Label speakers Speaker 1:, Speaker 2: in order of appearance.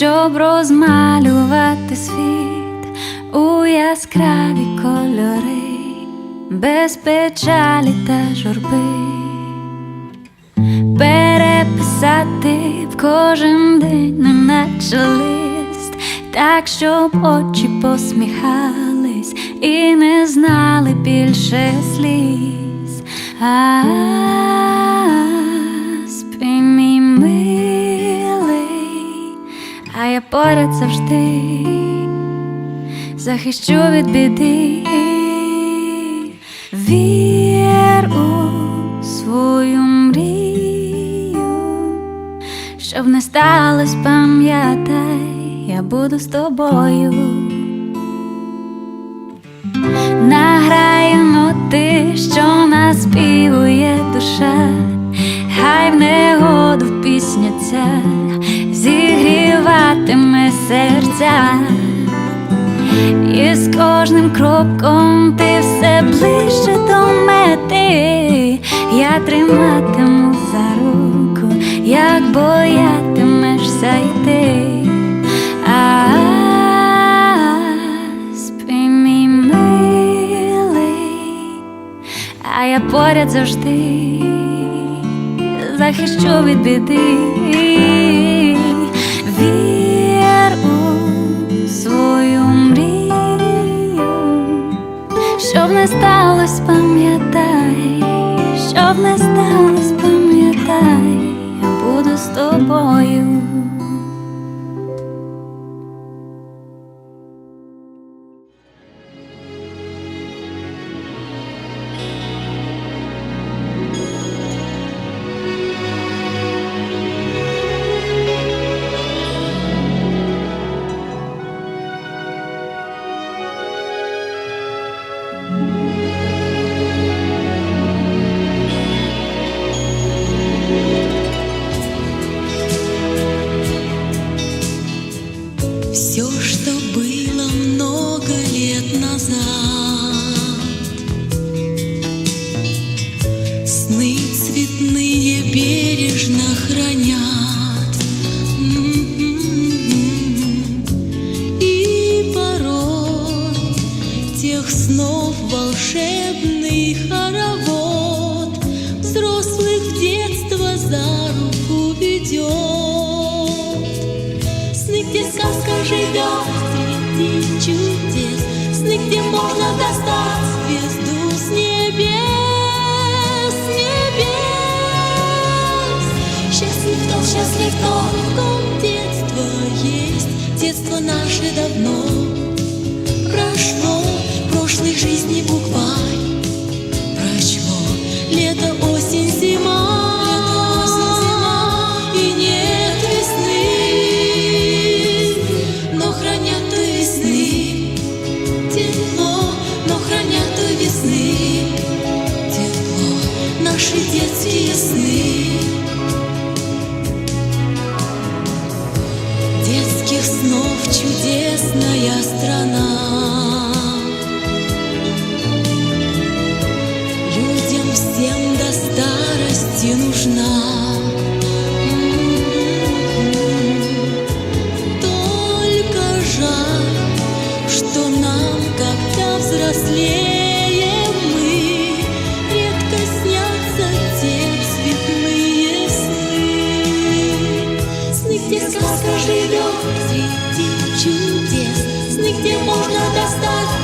Speaker 1: щоб розмалювати світ у яскраві кольори, без печалі та журби, переписати в кожен день, неначе лист, так, щоб очі посміхались і не знали більше сліз. А спи, я поряд завжди. Захищу від біди, вір у свою мрію, щоб не сталось, пам'ятай, я буду з тобою. Серця, і з кожним кроком ти все ближче до мети, я триматиму за руку, як боятимешся йти. А я поряд завжди захищу від біди. У свою мрію, щоб не сталося, пам'ятай, щоб не сталось,
Speaker 2: Все, что было много лет назад живет среди чудес. Сны, где можно достать звезду с небес, с небес. Счастлив тот, счастлив тот, в ком детство есть. Детство наше давно прошло Детских снов чудесная страна. Людям всем до старости нужна. Только жаль, что нам, когда взрослеем stars.